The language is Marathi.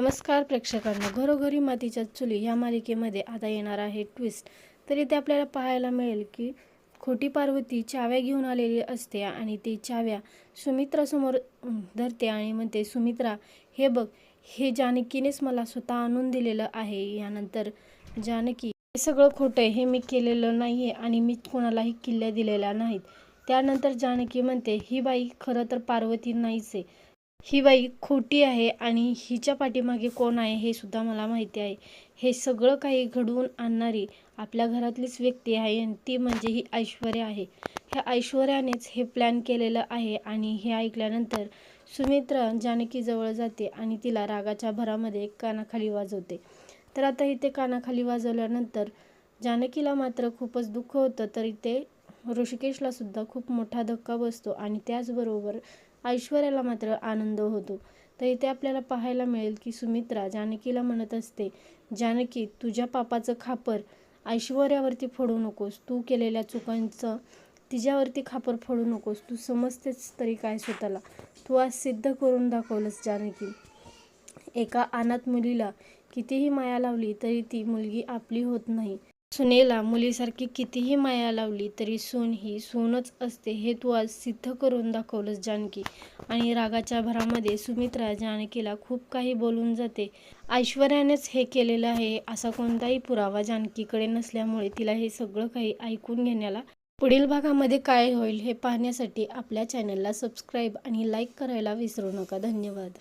नमस्कार प्रेक्षकांना घरोघरी मातीच्या चुली या मालिकेमध्ये आता येणार आहे ट्विस्ट तरी ते आपल्याला पाहायला मिळेल की खोटी पार्वती चाव्या घेऊन आलेली असते आणि ते चाव्या सुमित्रासमोर धरते आणि म्हणते सुमित्रा हे बघ हे जानकीनेच मला स्वतः आणून दिलेलं आहे. यानंतर जानकी हे सगळं खोटं हे मी केलेलं नाही आहे आणि मी कोणालाही किल्ल्या दिलेल्या नाहीत. त्यानंतर जानकी म्हणते ही बाई खरं तर पार्वती नाहीच आहे. ही बाई खोटी आहे आणि हिच्या पाठीमागे कोण आहे हे सुद्धा मला माहिती आहे. हे सगळं काही घडवून आणणारी आपल्या घरातलीच व्यक्ती आहे आणि ती म्हणजे ही ऐश्वर्या आहे. ह्या ऐश्वर्यानेच हे प्लॅन केलेलं आहे आणि हे ऐकल्यानंतर सुमित्रा जानकीजवळ जाते आणि तिला रागाच्या भरामध्ये कानाखाली वाजवते. तर आता इथे कानाखाली वाजवल्यानंतर जानकीला मात्र खूपच दुःख होतं तर इथे ऋषिकेशला सुद्धा खूप मोठा धक्का बसतो आणि त्याचबरोबर ऐश्वर्याला मात्र आनंद होतो. तर इथे आपल्याला पाहायला मिळेल की सुमित्रा जानकीला म्हणत असते जानकी तुझ्या पापाचं खापर ऐश्वर्यावरती फोडू नकोस. तू केलेल्या चुकांचं तिच्यावरती खापर फोडू नकोस. तू समजतेच तरी काय स्वतःला. तू आज सिद्ध करून दाखवलंस जानकी. एका अनाथ मुलीला कितीही माया लावली तरी ती मुलगी आपली होत नाही. सुनेला मुलीसारखी कितीही माया लावली तरी सून ही सूनच असते हे तू आज सिद्ध करून दाखवलंस जानकी. आणि रागाच्या भरामध्ये सुमित्रा जानकीला खूप काही बोलून जाते. ऐश्वर्यानेच हे केलेलं आहे असा कोणताही पुरावा जानकीकडे नसल्यामुळे तिला हे सगळं काही ऐकून घेण्याला पुढील भागामध्ये काय होईल हे पाहण्यासाठी आपल्या चॅनलला सबस्क्राईब आणि लाईक करायला विसरू नका. धन्यवाद.